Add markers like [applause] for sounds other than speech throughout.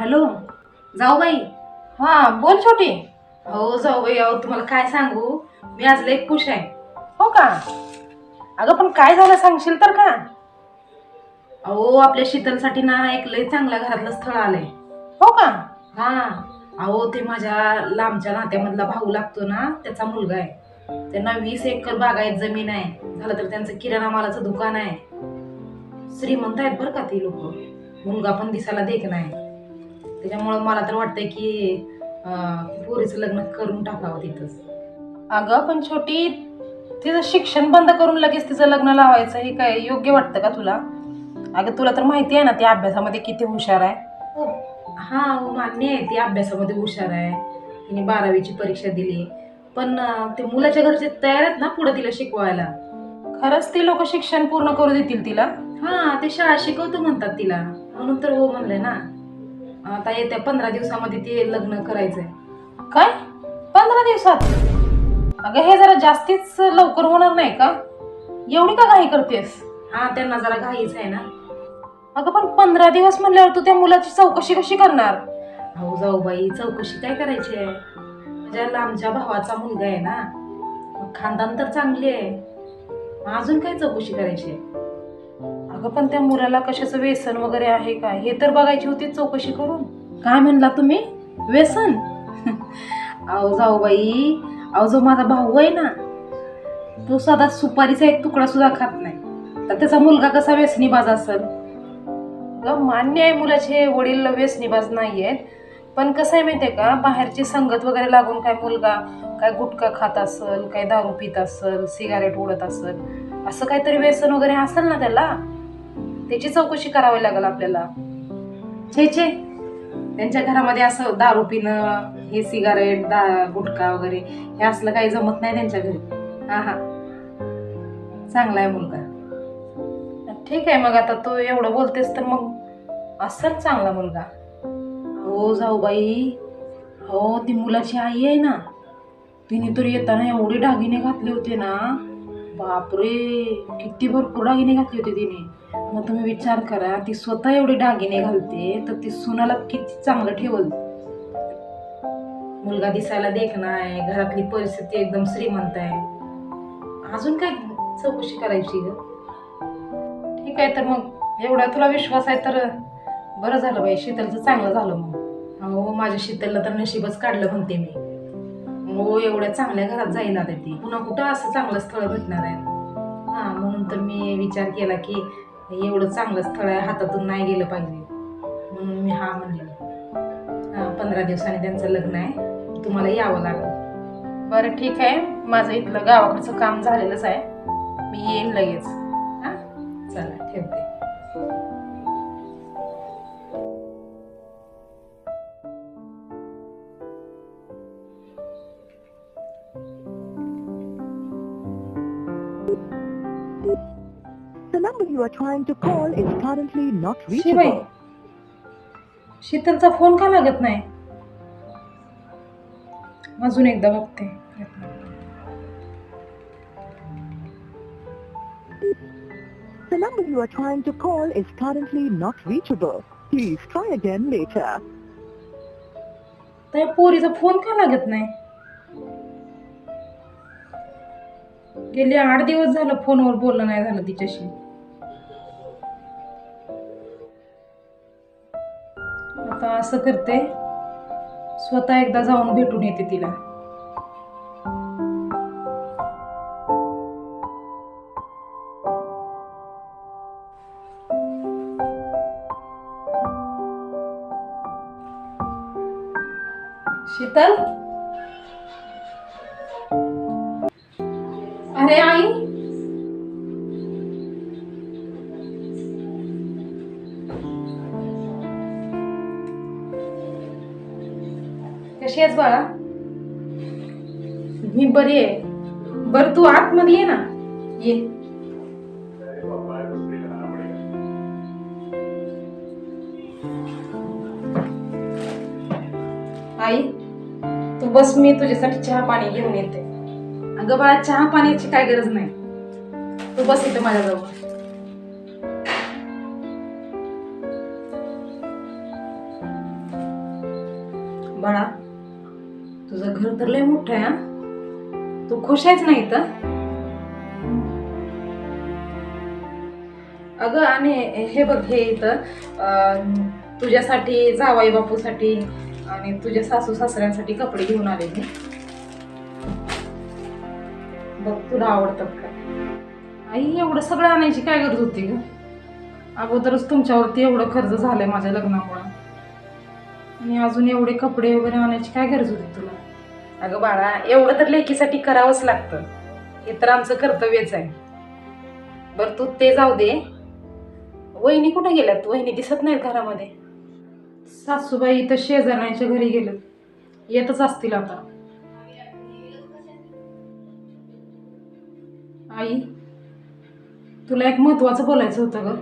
Hello जाऊ बाई. हा बोल छोटी. हो जाऊ बाई अहो तुम्हाला काय सांगू? मी आज लई खुश आहे. हो का? अगं पण काय झालं सांगशील तर का? अहो आपल्या शीतलसाठी ना एक लई चांगल्या घरातलं स्थळ आलंय. हो का? हा. अहो ते माझ्या लांबच्या नात्यामधला भाऊ लागतो ना त्याचा मुलगा आहे. त्यांना वीस एकर बागायत जमीन आहे. झालं तर त्यांचं किराणा मालाचं दुकान आहे. श्रीमंत आहेत बरं का ती लोक. मुलगा पण दिसायला देख नाही त्याच्यामुळं मला तर वाटतंय की अं, पोरीचं लग्न करून टाकावं तिथंच. अगं पण छोटी तिचं शिक्षण बंद करून लगेच तिचं लग्न लावायचं हे काय योग्य वाटतं का तुला? अगं तुला तर माहिती आहे ना ती अभ्यासामध्ये किती हुशार आहे. हो हा हो मान्य आहे ती अभ्यासामध्ये हुशार आहे. तिने बारावीची परीक्षा दिली. पण ते मुलाच्या घरचे तयार आहेत ना पुढे तिला शिकवायला. खरंच ती लोक शिक्षण पूर्ण करू देतील तिला? हा ते शाळा शिकवतो म्हणतात तिला. म्हणून तर हो म्हणलंय ना. आता येत्या पंधरा दिवसामध्ये ते लग्न करायचंय. काय? पंधरा दिवसात? अगं हे जरा जास्तीच लवकर होणार नाही का? एवढी का घाई करतेस? हा त्यांना जरा घाईच आहे ना. अगं पण पंधरा दिवस म्हणल्यावर तू त्या मुलाची चौकशी कशी करणार? अहो जाऊ बाई चौकशी काय करायची आहे? माझ्या लांबच्या भावाचा मुलगा आहे ना. खानदान तर चांगली आहे. अजून काय चौकशी करायची आहे? अगं पण त्या मुलाला कशाचं व्यसन वगैरे आहे का हे तर बघायची होती चौकशी करून. काय म्हणला तुम्ही? व्यसन? [laughs] अहो जाऊ बाई. अहो जो माझा भाऊ आहे ना तो साधा सुपारीचा एक तुकडा सुद्धा खात नाही. तर त्याचा मुलगा कसा व्यसनीबाज असेल? मान्य आहे मुलाचे वडील व्यसनीबाज नाही आहेत पण कसं आहे माहितीये का? बाहेरची संगत वगैरे लागून काय मुलगा काय गुटखा खात असेल काय दारू पित असेल सिगारेट उडत असेल असं काहीतरी व्यसन वगैरे असेल ना त्याला? त्याची चौकशी करावी लागेल आपल्याला. छे छे. त्यांच्या घरामध्ये असं दारू पिणं हे सिगारेट दा गुटखा वगैरे हे असलं काही जमत नाही त्यांच्या घरी. हा हा चांगला आहे मुलगा. ठीक आहे मग आता तू एवढं बोलतेस तर मग असं चांगला मुलगा. हो जाऊ बाई हो ती मुलाची आई आहे ना. तिने तर येताना एवढे दागिने घातले होते ना. बापरे. किती भरपूर दागिने घातले होते तिने. मग तुम्ही विचार करा ती स्वतः एवढे दागिने घालते तर ती सुनाला किती चांगलं ठेवल? मुलगा दिसायला देखणं आहे घरातली परिस्थिती एकदम श्रीमंत आहे. अजून काय चौकशी करायची ग? ठीक आहे तर मग एवढा तुला विश्वास आहे तर बरं झालं बाई शीतलचं चांगलं झालं मग. हो माझ्या शीतलला तर नशीबच काढलं म्हणते मी. हो एवढ्या चांगल्या घरात जाईना ते ती. पुन्हा कुठं असं चांगलं स्थळ भेटणार आहे? हा म्हणून तर मी विचार केला की एवढं चांगलं स्थळ आहे हातातून नाही गेलं पाहिजे. म्हणून मी हा म्हणले पंधरा दिवसांनी त्यांचं लग्न आहे. तुम्हाला यावं लागेल. बरं ठीक आहे. माझं इथलं गावाकडचं काम झालेलंच आहे. मी येईन लगेच. हा? चला ठेवते. The number you are trying to call is currently not शिवाय reachable. शीतलचा फोन का लागत नाही अजून एकदा बघते The number you are trying to call is currently not reachable. Please try again later. त्या पोरीचा फोन का लागत नाही गेले आठ दिवस झालं फोनवर बोलणं नाही झालं तिच्याशी. आता असं करते. स्वतः एकदा जाऊन भेटून येते तिला. अरे आई? कशी आहेस बाळा? मी बरी आहे. बरं तू आतमध्ये ये ना. ये. आई तू बस मी तुझ्यासाठी चहा पाणी घेऊन येते. अगं बाळा चहा पाण्याची काय गरज नाही. तू बस इथं माझ्याजवळ. बाळा तुझं घर तर लय मोठं आहे हा? तू खुश आहेच नाही तर अगं आणि हे बघ हे इथं तुझ्यासाठी जावाई बापूसाठी आणि तुझ्या सासू सासऱ्यांसाठी कपडे घेऊन आले मी. बघ तुला आवडतात का? आई एवढं सगळं आणायची काय गरज होती ग? अगोदरच तुमच्यावरती एवढं खर्च झालंय माझ्या लग्नामुळं. आणि अजून एवढे कपडे वगैरे आणायची काय गरज होती तुला? अगं बाळा एवढं तर लेकीसाठी करावंच लागतं. हे तर आमचं कर्तव्यच आहे. बरं तू ते जाऊ दे. वहिनी कुठे गेल्यात? वहिनी दिसत नाहीत घरामध्ये. सासूबाई इथं शेजारण्याच्या घरी गेलं येतच असतील आता. आई तुला एक महत्वाचं बोलायचं होतं ग.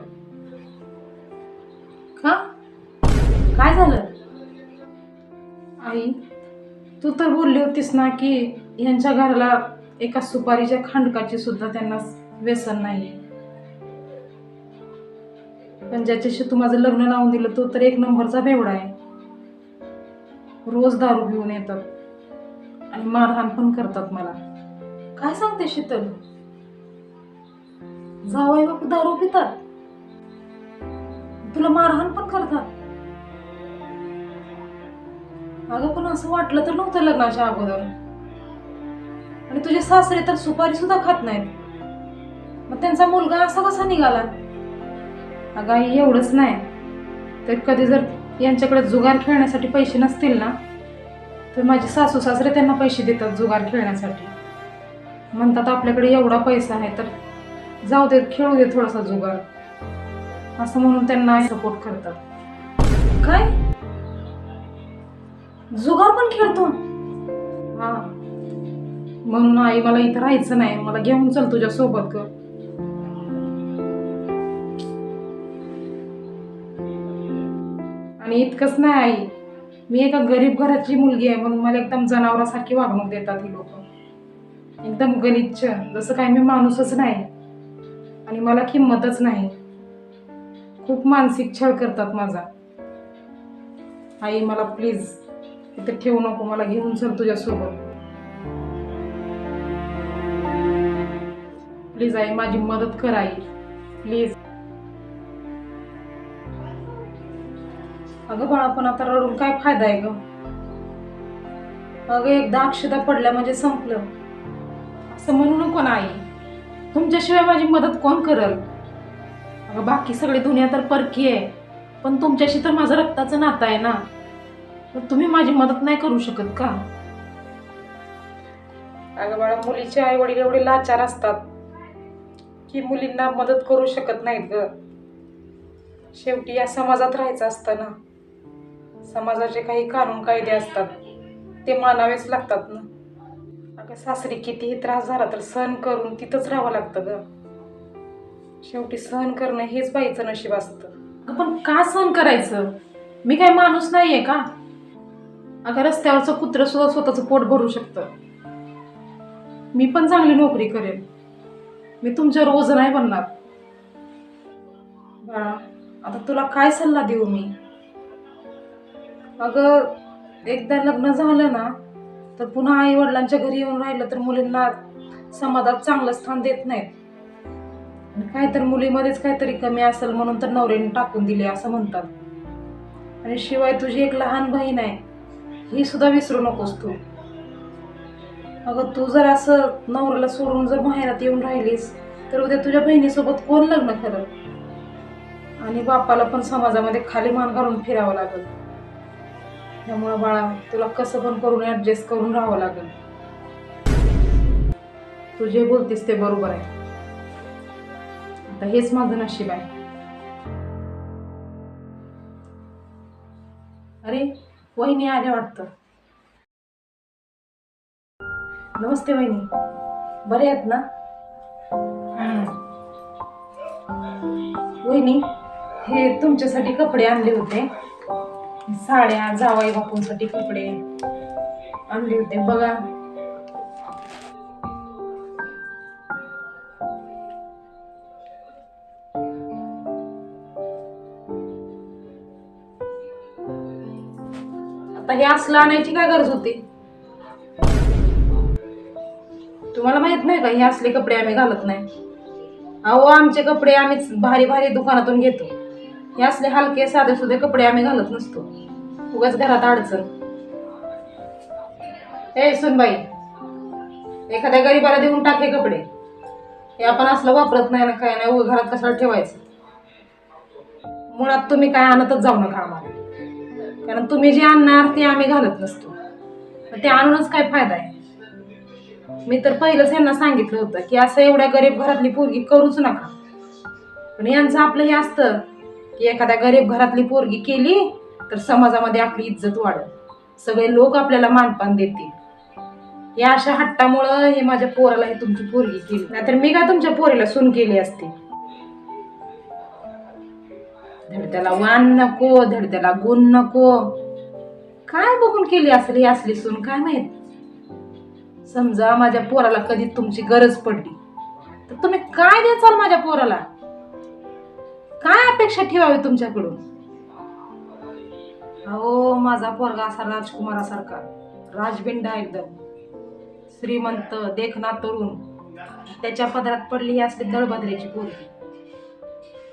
का? काय झालं? आई तू तर बोलली होतीस ना की यांच्या घराला एका सुपारीच्या खांडकाची सुद्धा त्यांना व्यसन नाही पण ज्याच्याशी तू माझं लग्न लावून दिलं तो तर एक नंबरचा बेवडा आहे. रोज दारू घेऊन येतात आणि मारहाण पण करतात मला. काय सांगते शीतल? जावाई बाप दारू पितात. तुला मारहाण पण करतात. अगं पण असं वाटलं तर नव्हतं लग्नाच्या अगोदर. आणि तुझे सासरे तर सुपारी सुद्धा खात नाहीत. मग त्यांचा मुलगा असा कसा निघाला? अगं आई एवढंच नाही. तर कधी जर यांच्याकडे जुगार खेळण्यासाठी पैसे नसतील ना तर माझे सासू सासरे त्यांना पैसे देतात जुगार खेळण्यासाठी. म्हणतात आपल्याकडे एवढा पैसा आहे तर जाऊ दे खेळू दे थोडासा जुगार असं म्हणून त्यांना सपोर्ट करतात. काय? जुगार पण खेळतो. हा. म्हणून आई मला इथं राहायचं नाही. मला घेऊन चल तुझ्या सोबत कर आणि इतकंच नाही आई. मी एका गरीब घराची मुलगी आहे. म्हणून मला एकदम जनावरासारखी वागणूक देतात ही लोक. एकदम गलिच्छ. जसं काय मी माणूसच नाही. आणि मला किंमतच नाही. खूप मानसिक छळ करतात माझा. आई मला प्लीज इथे ठेवू नको मला घेऊन चल तुझ्यासोबत. प्लीज आई माझी मदत कर आई. प्लीज अगं बाळा पण आता रडून काय फायदा आहे ग? अगं एकदा अक्षदा पडल्या म्हणजे संपलं. असं म्हणू नको ना आई. तुमच्याशिवाय माझी मदत कोण करल? अगं बाकी सगळी दुनिया तर परकी आहे. पण तुमच्याशी तर माझं रक्ताचं नातं आहे ना? तर तुम्ही माझी मदत नाही करू शकत का? अगं बाळा मुलीचे आई वडील एवढे लाचार असतात की मुलींना मदत करू शकत नाहीत ग. शेवटी या समाजात राहायचं असतं ना? समाजाचे काही कानून कायदे असतात ते मानावेच लागतात ना? का सासरी कितीही त्रास झाला तर सहन करून तिथंच राहावं लागतं ग. शेवटी सहन करणं हेच बाईचं नशीब असतं. अगं पण का सहन करायचं? मी काय माणूस नाहीये का? अगं रस्त्यावरचं कुत्र सुद्धा स्वतःचं पोट भरू शकतं. मी पण चांगली नोकरी करेन. मी तुमच्या रोज नाही बनणार. बाळा आता तुला काय सल्ला देऊ मी? अगं एकदा लग्न झालं ना तर पुन्हा आई वडिलांच्या घरी येऊन राहिलं तर मुलींना समाजात चांगलं स्थान देत नाहीत. काय तर मुलीमध्येच काहीतरी कमी असेल म्हणून तर नवऱ्याने टाकून दिले असं म्हणतात. आणि शिवाय तुझी एक लहान बहीण आहे ही सुद्धा विसरू नकोस तू. अगं तू जर असं नवऱ्याला सोडून जर माहेरात येऊन राहिलीस तर उद्या तुझ्या बहिणीसोबत कोण लग्न करल? आणि बापाला पण समाजामध्ये खाली मान घालून फिरावं लागेल. त्यामुळं बाळा तुला कसं पण करून ॲडजस्ट करून राहावं लागेल. तू जे बोलतेस ते बरोबर आहे. आता हेच माझं नशीब आहे. अरे वहिनी आल्या वाटतं. नमस्ते वहिनी. बरे आहेत ना? वहिनी हे तुमच्यासाठी कपडे आणले होते. साड्या जावाई बापूंसाठी कपडे आणले होते. बघा. आता हे असलं आणायची काय गरज होती? तुम्हाला माहीत नाही का हे असले कपडे आम्ही घालत नाही. अहो आमचे कपडे आम्ही भारी भारी दुकानातून घेतो. हे असले हलके साधे सुधे कपडे आम्ही घालत नसतो. उगाच घरात अडचण. ए सुनबाई एखाद्या गरीबाला देऊन टाके कपडे. हे आपण असलं वापरत नाही ना काय नाही उगा घरात कशाला ठेवायचं? मुळात तुम्ही काय आणतच जाऊ नका आम्हाला. कारण तुम्ही जे आणणार ते आम्ही घालत नसतो. ते आणूनच काय फायदा आहे? मी तर पहिलंच यांना सांगितलं होतं की असं एवढ्या गरीब घरातली पोरगी करूच नका. पण यांचं आपलं हे असतं की एखाद्या गरीब घरातली पोरगी केली तर समाजामध्ये आपली इज्जत वाढेल. सगळे लोक आपल्याला मानपान देतील. या अशा हट्टामुळं हे माझ्या पोराला हे तुमची पोरगी केली. नाहीतर मी काय तुमच्या पोरीला सून केली असते? धडत्याला वान नको धडद्याला गुण नको. काय बघून केली असेल ही असली सून? काय माहीत? समजा माझ्या पोराला कधी तुमची गरज पडली तर तुम्ही काय द्याचाल माझ्या पोराला? काय अपेक्षा ठेवावी तुमच्याकडून? अहो माझा पोरगा असा राजकुमारासारखा. राजबिंडा एकदम. श्रीमंत देखना तरुण. त्याच्या पदरात पडली ही दळभद्रेची पोरगी.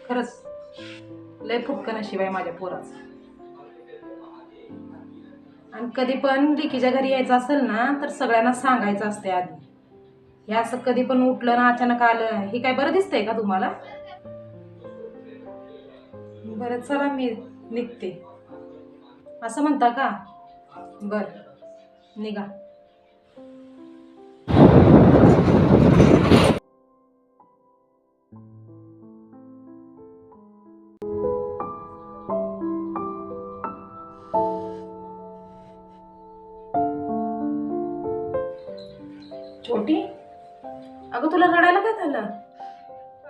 खरंच लय फुटकन शिवाय माझ्या पोराचं. आणि कधी पण लिकीच्या घरी यायचं असेल ना तर सगळ्यांना सांगायचं असते आधी. हे असं कधी पण उठलं ना अचानक आलं हे काय बरं दिसतंय का तुम्हाला? बरं चला मी निघते. असं म्हणता का? बर निघा. छोटी अगं तुला रडायला काय झालं?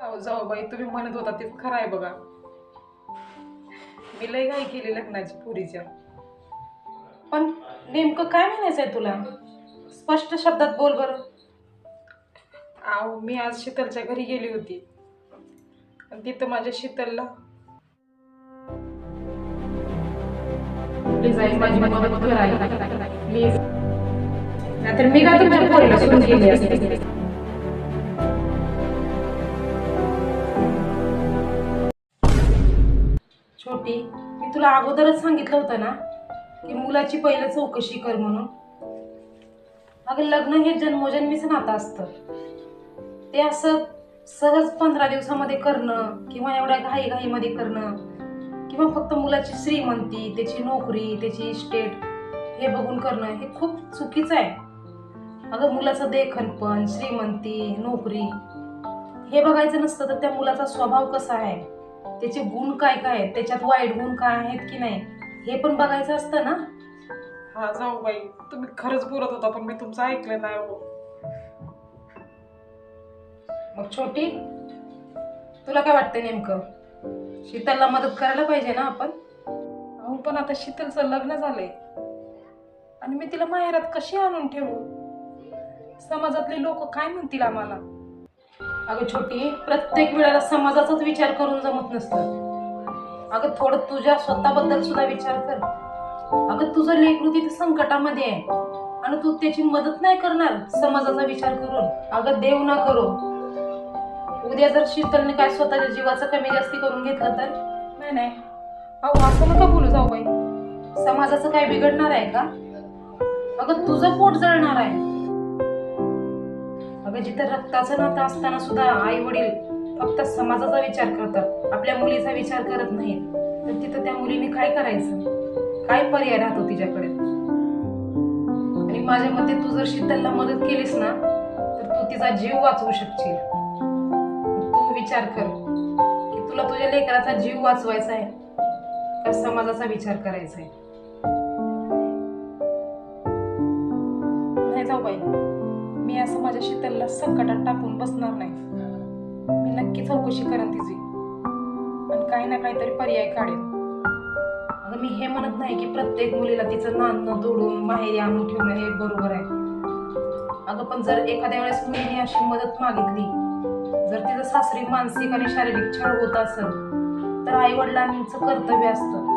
अहो जाऊ बाई तुम्ही म्हणत होता ते खरं आहे बघा. मी लय घाई केली लग्नाची पुरीच्या. पण नेमकं काय म्हणायचंय तुला? स्पष्ट शब्दात बोल बरं. आहो मी आज शीतलच्या घरी गेली होती. तिथं माझ्या शीतलला मी काय तुमच्या पोरीला सोडून गेली असते? छोटी मी तुला अगोदरच सांगितलं होतं ना की मुलाची पहिलं चौकशी कर म्हणून. अगं लग्न हे जन्मोजन्मीचं नातं असतं. ते असं सहज पंधरा दिवसामध्ये करणं किंवा एवढ्या घाई घाईमध्ये करणं किंवा फक्त मुलाची श्रीमंती त्याची नोकरी त्याची इस्टेट हे बघून करणं हे खूप चुकीचं आहे. अगं मुलाचं देखणपण श्रीमंती नोकरी हे बघायचं नसतं तर त्या मुलाचा स्वभाव कसा आहे? त्याचे गुण काय काय आहेत? त्याच्यात वाईट गुण काय आहेत की नाही? हे पण बघायचं असतं ना? हा जाऊ बाई. तुम्ही खरंच बोलत होता पण मी तुमचं ऐकलं नाही हो. मग छोटी तुला काय वाटतं नेमकं? शीतलला मदत करायला पाहिजे ना आपण? अहो पण आता शीतलचं लग्न झालंय. आणि मी तिला माहेरात कशी आणून ठेवू? समाजातले लोक काय म्हणतील आम्हाला? अगं छोटी प्रत्येक वेळेला समाजाचाच विचार करून जमत नसतं. अगं थोडं तुझ्या स्वतःबद्दल सुद्धा विचार कर. अगं तुझं लेकरू तिथे संकटामध्ये आहे. आणि तू त्याची मदत नाही करणार समाजाचा विचार करून. अगं देव ना करो. उद्या जर शीतलने काय स्वतःच्या जीवाचं कमी जास्ती करून घेतलं तर? नाही नाही. अहो असं नका बोलू जाऊ बाई. समाजाचं काय बिघडणार आहे का? अगं तुझं पोट जळणार आहे. अगं जिथं रक्ताचं नातं असताना सुद्धा आई वडील फक्त समाजाचा विचार करतात आपल्या मुलीचा विचार करत नाहीत. तर तिथं त्या मुलीने काय करायचं? काय पर्याय राहतो तिच्याकडे? आणि माझ्या मते तू जर शीतलला मदत केलीस ना तर तू तिचा जीव वाचवू शकशील. तू विचार कर की तुला तुझ्या लेकराचा जीव वाचवायचा आहे का समाजाचा विचार करायचा आहे? नाही जाऊ बाई. मी असं माझ्या शीतलला संकटात टाकून बसणार नाही. मी नक्की चौकशी करेन तिची. आणि काही ना काहीतरी पर्याय काढेन. अगं मी हे म्हणत नाही की प्रत्येक मुलीला तिचं नांदणं तोडून बाहेर आणून ठेवणं हे बरोबर आहे. अगं पण जर एखाद्या वेळेस मुलीने अशी मदत मागितली जर तिचं सासरी मानसिक आणि शारीरिक छळ होत असेल तर आई वडिलांचं कर्तव्य असतं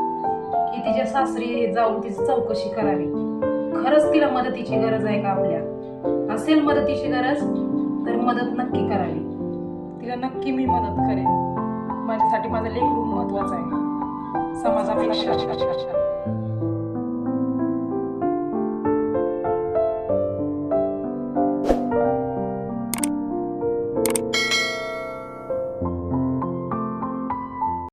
की तिच्या सासरी जाऊन तिची चौकशी करावी. खरंच तिला मदतीची गरज आहे का आपल्या? असेल मदतीची गरज तर मदत नक्की करावी. तिला नक्की मी मदत करेन. माझ्यासाठी माझं खूप महत्त्वाचा आहे. समाजापेक्षा